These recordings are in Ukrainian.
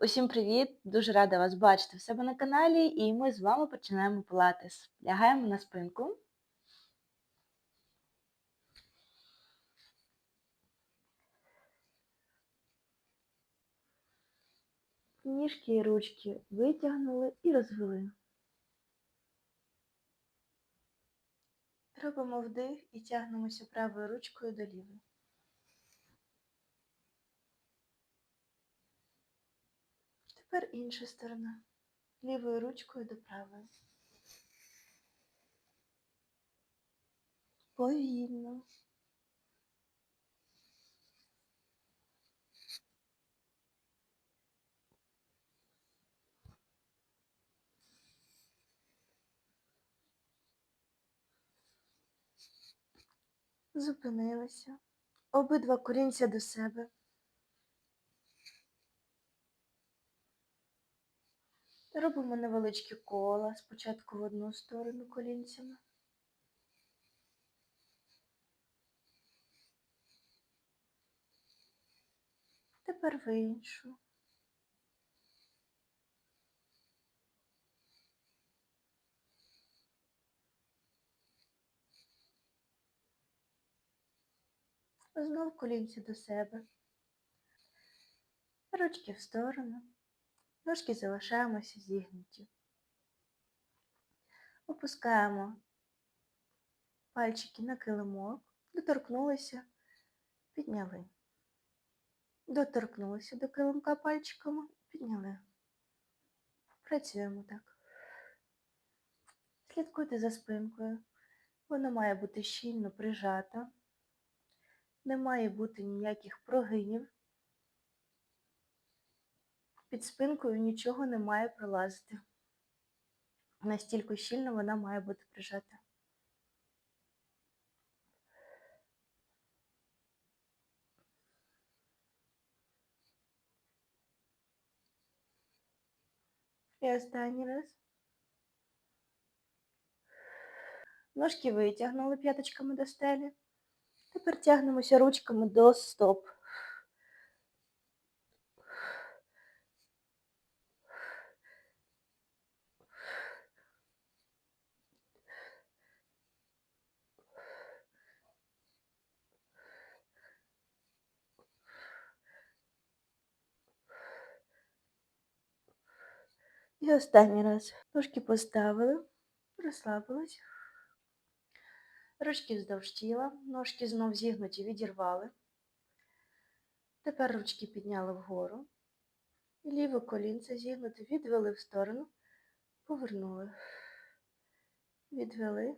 Усім привіт! Дуже рада вас бачити в себе на каналі, і ми з вами починаємо пилатес. Лягаємо на спинку. Ніжки і ручки витягнули і розвели. Робимо вдих і тягнемося правою ручкою до лівої. Тепер інша сторона. Лівою ручкою до правої. Повільно. Зупинилися. Обидва колінця до себе. Робимо невеличкі кола, спочатку в одну сторону колінцями. Тепер в іншу. Знов колінці до себе. Ручки в сторону. Ножки залишаємося зігнуті. Опускаємо пальчики на килимок, доторкнулися, підняли. Доторкнулися до килимка пальчиками, підняли. Працюємо так. Слідкуйте за спинкою. Вона має бути щільно прижата. Не має бути ніяких прогинів. Під спинкою нічого не має пролазити. Настільки щільно вона має бути прижата. І останній раз. Ножки витягнули п'яточками до стелі. Тепер тягнемося ручками до стоп. І останній раз. Ножки поставили, розслабились. Ручки вздовж тіла, ножки знов зігнуті, відірвали. Тепер ручки підняли вгору. Ліве колінце зігнуте, відвели в сторону, повернули. Відвели,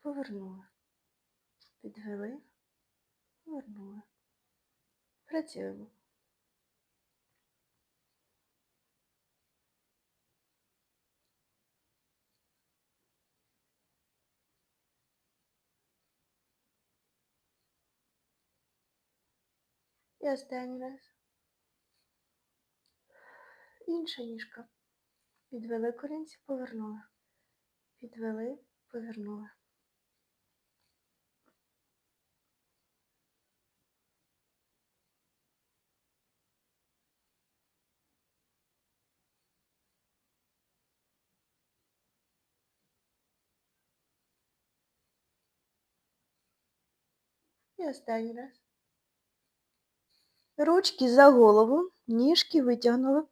повернули. Відвели, повернули. Працюємо. І останній раз. Інша ніжка. Підвели колінці, повернули. Підвели, повернули. І останній раз. Ручки за голову, ніжки витягнули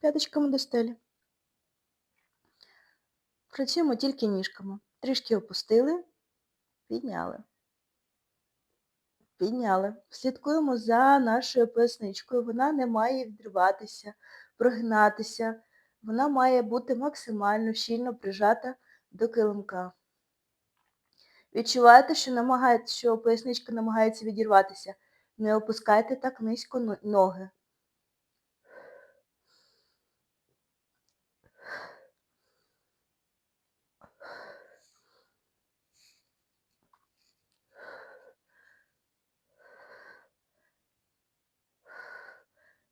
п'яточками до стелі. Працюємо тільки ніжками. Трішки опустили, підняли. Підняли. Слідкуємо за нашою поясничкою. Вона не має відриватися, прогинатися. Вона має бути максимально щільно прижата до килимка. Відчуваєте, що намагається, що поясничка намагається відірватися. Не опускайте так низько ноги.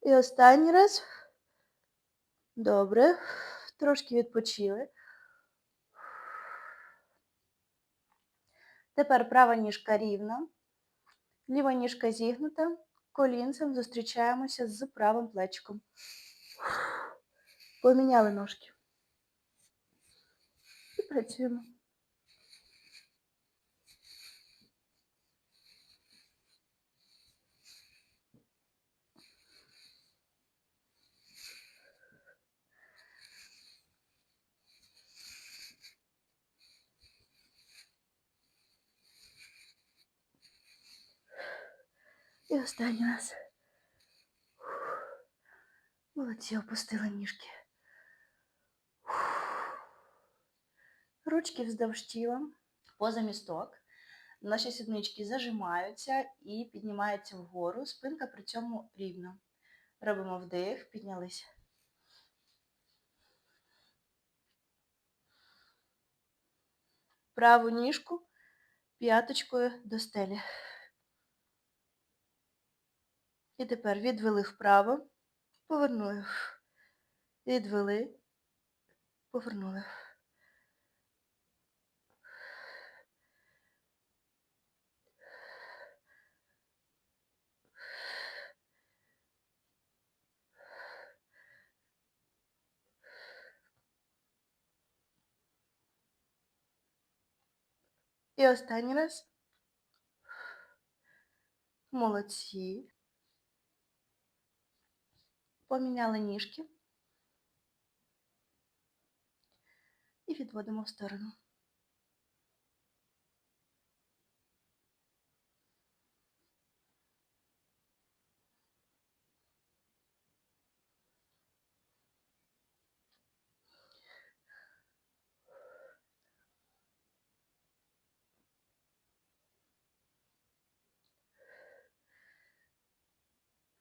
І останній раз. Добре. Трошки відпочили. Тепер права ніжка рівна, ліва ніжка зігнута, колінцем зустрічаємося з правим плечиком. Поміняли ножки. І працюємо. І останній раз. Молодці, опустили ніжки. Ручки вздовж тіла, поза місток. Наші сіднички зажимаються і піднімаються вгору. Спинка при цьому рівна. Робимо вдих, піднялися. Праву ніжку п'яточкою до стелі. І тепер відвели вправо, повернули. Відвели, повернули. І останній раз. Молодці. Поміняли ніжки. І відводимо в сторону.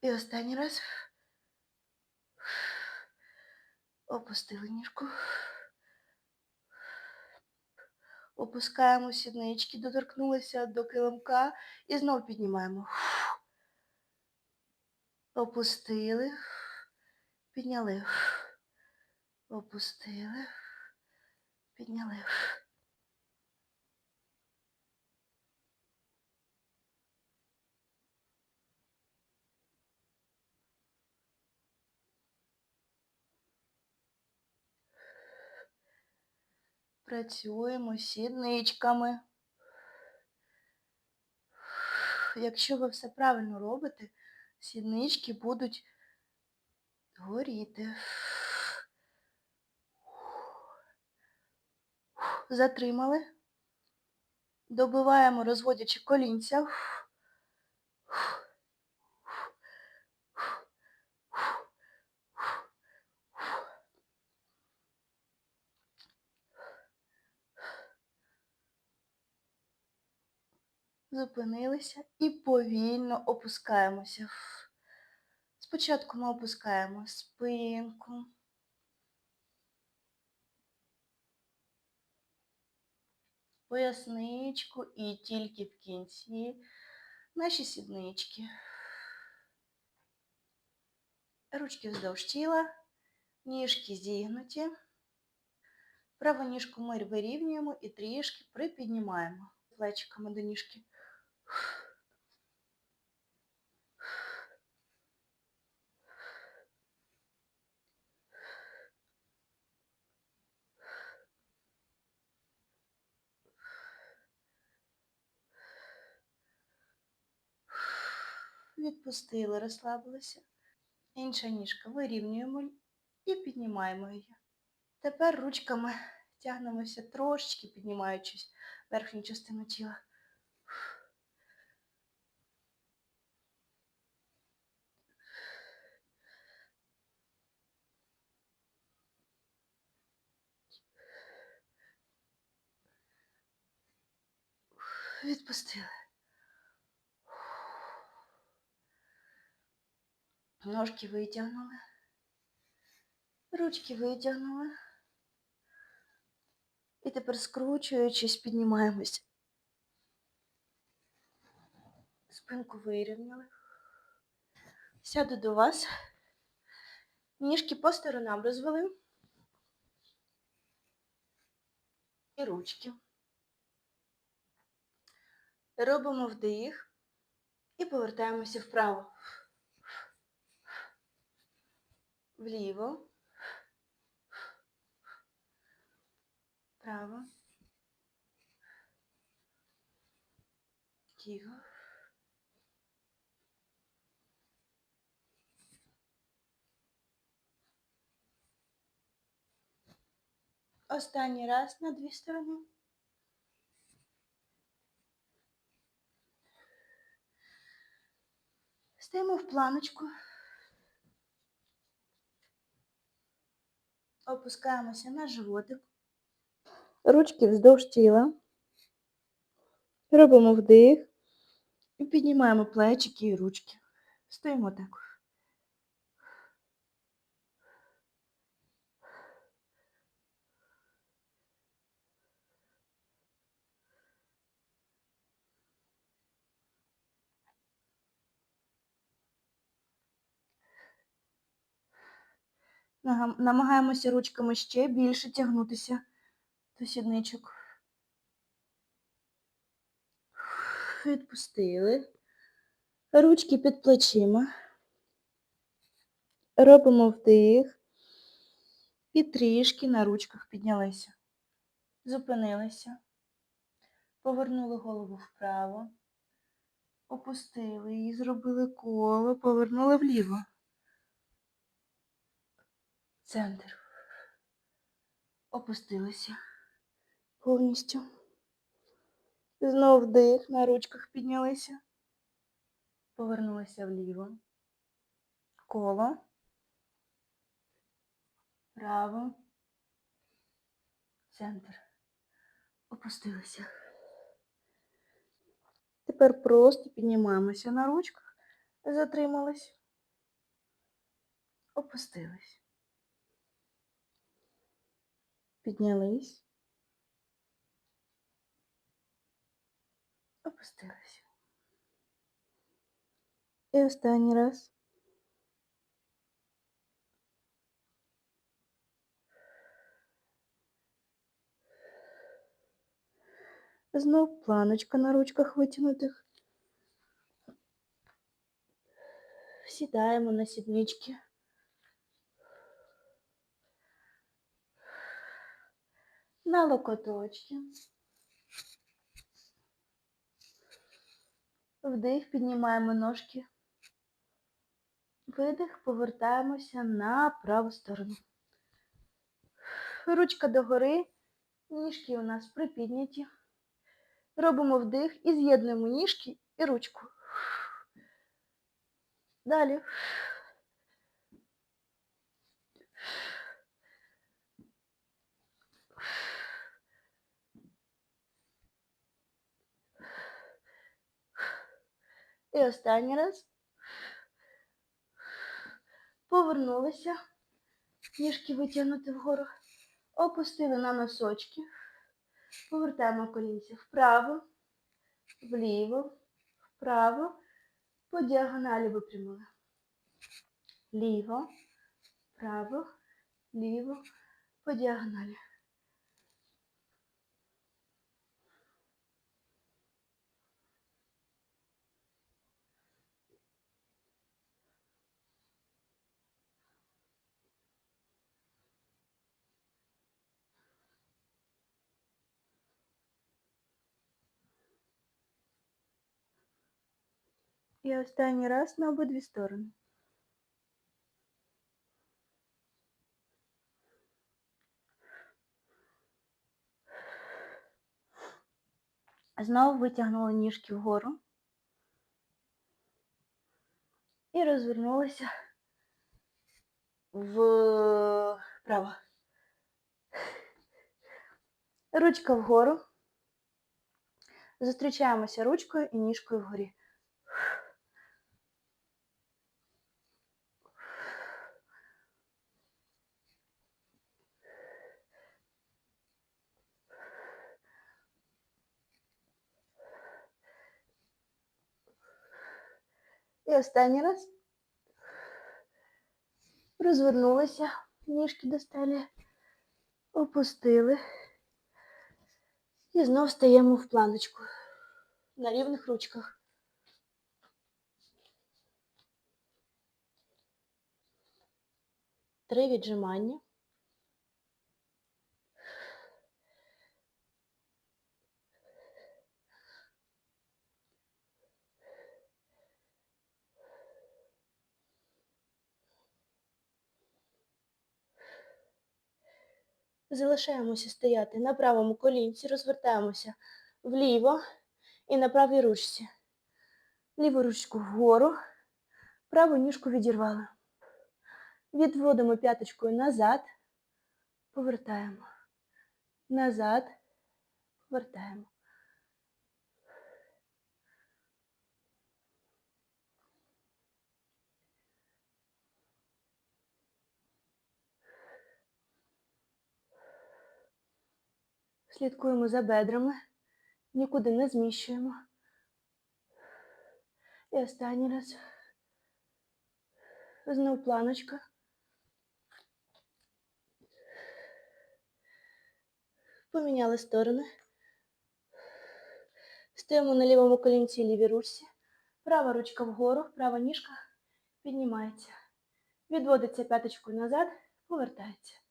І останній раз. Опустили ніжку. Опускаємо сіднички, доторкнулися до килимка і знову піднімаємо. Опустили, підняли. Опустили, підняли. Працюємо сідничками. Якщо ви все правильно робите, сіднички будуть горіти. Затримали. Добиваємо, розводячи колінця. Зупинилися і повільно опускаємося. Спочатку ми опускаємо спинку. Поясничку і тільки в кінці наші сіднички. Ручки вздовж тіла, ніжки зігнуті. Праву ніжку ми вирівнюємо і трішки припіднімаємо плечиками до ніжки. Відпустили, розслабилися. Інша ніжка вирівнюємо і піднімаємо її. Тепер ручками тягнемося трошечки, піднімаючись верхню частину тіла. Відпустили. Ножки витягнули. Ручки витягнули. І тепер скручуючись, піднімаємось. Спинку вирівняли. Сяду до вас. Ніжки по сторонам розвели. І ручки. Робимо вдих. І повертаємося вправо. Вліво. Право. Ліво. Останній раз на дві сторони. Стаємо в планочку. Опускаємося на животик. Ручки вздовж тіла. Робимо вдих. І піднімаємо плечики і ручки. Стоїмо так. Намагаємося ручками ще більше тягнутися до сідничок. Відпустили. Ручки під плечима. Робимо вдих. І трішки на ручках піднялися. Зупинилися. Повернули голову вправо. Опустили її, зробили коло, повернули вліво. Центр. Опустилися повністю. Знов вдих, на ручках піднялися. Повернулися вліво. Коло. Право. Центр. Опустилися. Тепер просто піднімаємося на ручках. Затримались. Опустились. Піднялись. Опустились. І останній раз. Знов планочка на ручках витягнутих. Сідаємо на сіднички. На локоточки. Вдих, піднімаємо ножки. Видих, повертаємося на праву сторону. Ручка догори, ніжки у нас припідняті. Робимо вдих і з'єднуємо ніжки і ручку. Далі. І останній раз. Повернулися. Ніжки витягнути вгору. Опустили на носочки. Повертаємо колінця вправо, вліво, вправо. По діагоналі випрямили. Ліво, право, ліво, по діагоналі. І останній раз на обидві сторони. Знову витягнули ніжки вгору. І розвернулися вправо. Ручка вгору. Зустрічаємося ручкою і ніжкою вгорі. І останній раз. Розвернулися, ніжки до стелі, опустили. І знов стаємо в планочку на рівних ручках. Три віджимання. Залишаємося стояти на правому колінці, розвертаємося вліво і на правій ручці. Ліву ручку вгору, праву ніжку відірвали. Відводимо п'яточкою назад, повертаємо. Назад, повертаємо. Слідкуємо за бедрами, нікуди не зміщуємо. І останній раз. Знов планочка. Поміняли сторони. Стоїмо на лівому колінці лівій ручці. Права ручка вгору, права ніжка піднімається. Відводиться п'яточкою назад, повертається.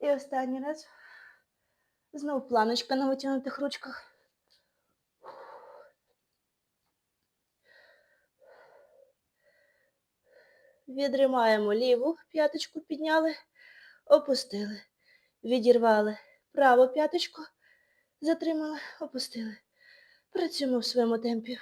І останній раз. Знову планочка на витягнутих ручках. Відримаємо ліву п'яточку, підняли, опустили. Відірвали праву п'яточку, затримали, опустили. Працюємо в своєму темпі.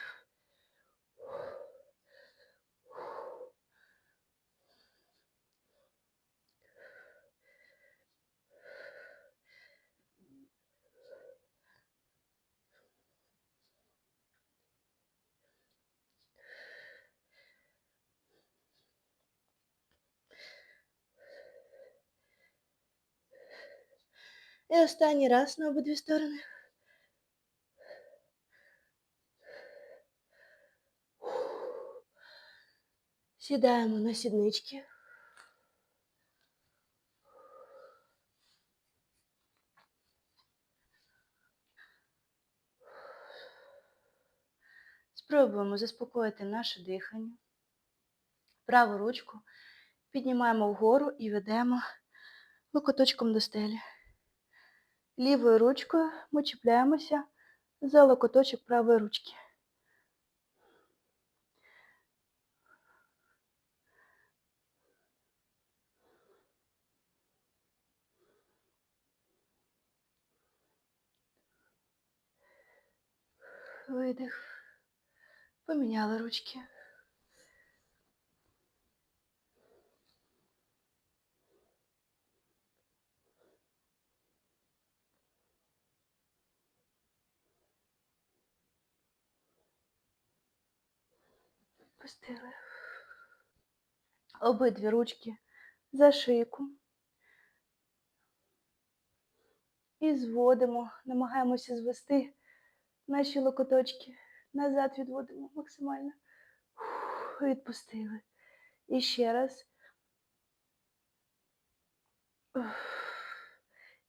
І останній раз на обидві сторони. Сідаємо на сіднички. Спробуємо заспокоїти наше дихання. Праву ручку піднімаємо вгору і ведемо локоточком до стелі. Лівою ручкою ми чіпляємося за локоточок правої ручки. Видих. Поміняли ручки. Пустили. Обидві ручки за шийку. І зводимо, намагаємося звести наші локоточки. Назад відводимо максимально. Відпустили. І ще раз.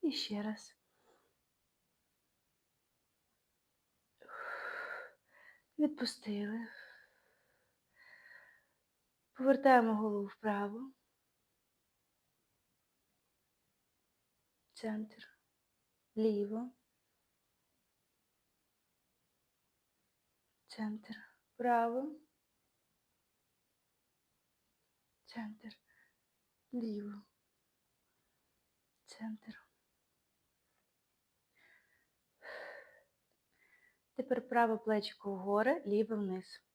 І ще раз. Відпустили. Повертаємо голову вправо. Центр. Ліво. Центр. Право. Центр. Ліво. Центр. Тепер праве плечико вгори, ліве вниз.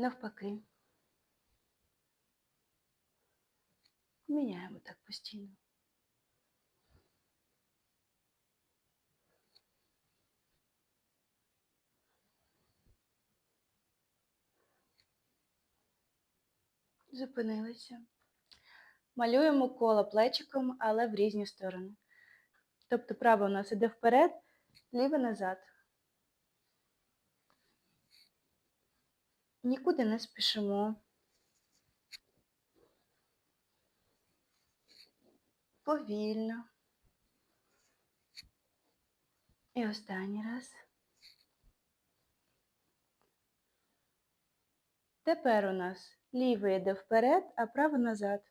Навпаки. Міняємо так постійно. Зупинилися. Малюємо коло плечиком, але в різні сторони. Тобто право у нас іде вперед, ліве назад. Нікуди не спішимо. Повільно. І останній раз. Тепер у нас лівий йде вперед, а правий назад.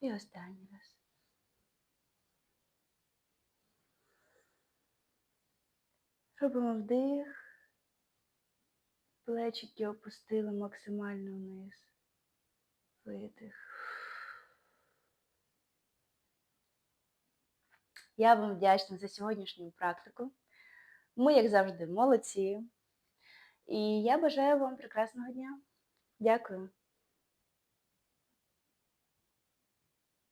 І останній раз. Робимо вдих. Плечики опустили максимально вниз. Видих. Я вам вдячна за сьогоднішню практику. Ми, як завжди, молодці. І я бажаю вам прекрасного дня. Дякую.